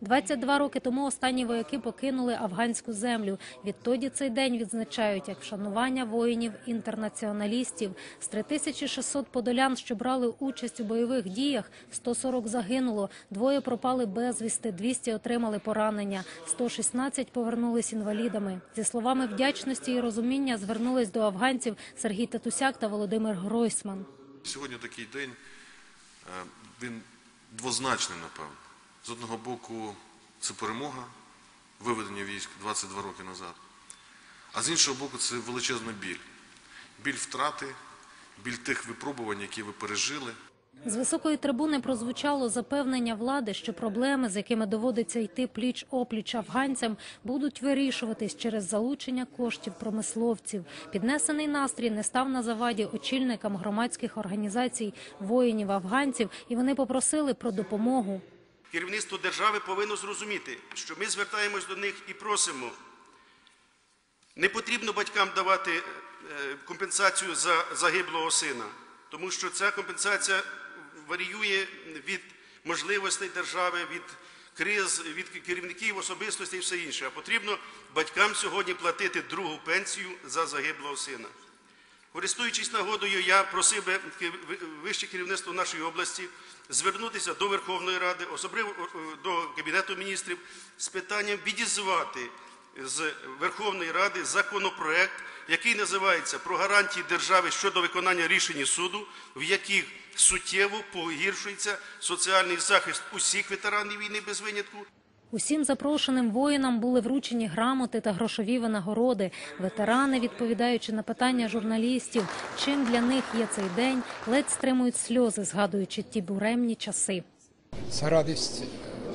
22 роки тому останні вояки покинули афганську землю. Відтоді цей день відзначають як вшанування воїнів-інтернаціоналістів. З 3600 подолян, що брали участь у бойових діях, 140 загинуло, двоє пропали безвісти, 200 отримали поранення, 116 повернулись інвалідами. Зі словами вдячності і розуміння звернулись до афганців Сергій Татусяк та Володимир Гройсман. Сьогодні такий день, е, він двозначний, напевно. З одного боку, це перемога, виведення військ 22 роки назад. А з іншого боку, це величезна біль. Біль втрати, біль тих випробувань, які ви пережили. З високої трибуни прозвучало запевнення влади, що проблеми, з якими доводиться йти пліч опліч афганцям, будуть вирішуватись через залучення коштів промисловців. Піднесений настрій не став на заваді очільникам громадських організацій воїнів афганців, і вони попросили про допомогу. Керівництво держави повинно зрозуміти, що ми звертаємось до них і просимо. Не потрібно батькам давати е, компенсацію за загиблого сина, тому що ця компенсація варіює від можливостей держави, від криз, від керівників особистості і все інше. А потрібно батькам сьогодні платити другу пенсію за загиблого сина. Користуючись нагодою, я просив би вище керівництво нашої області звернутися до Верховної Ради, особливо до Кабінету міністрів, з питанням відізвати з Верховної Ради законопроект, який називається про гарантії держави щодо виконання рішень суду, в яких суттєво погіршується соціальний захист усіх ветеранів війни без винятку. Усім запрошеним воїнам були вручені грамоти та грошові винагороди. Ветерани, відповідаючи на питання журналістів, чим для них є цей день, ледь стримують сльози, згадуючи ті буремні часи. Це радість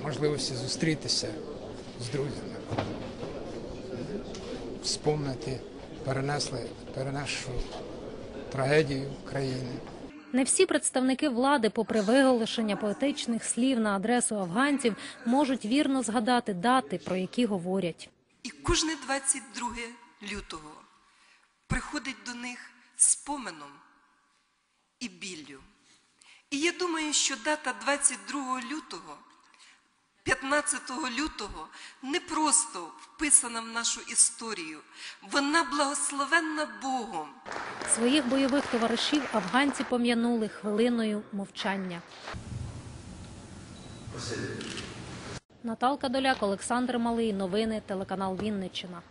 можливості зустрітися з друзями, вспомнити, перенесли перенесшу трагедію країни. Не всі представники влади, попри виголошення поетичних слів на адресу афганців, можуть вірно згадати дати, про які говорять. І кожне 22 лютого приходить до них з і біллю. І я думаю, що дата 22 лютого, 15 лютого не просто вписана в нашу історію, вона благословенна Богом. Своїх бойових товаришів афганці пом'янули хвилиною мовчання. Наталка Доляк, Олександр Малий. Новини телеканал Вінниччина.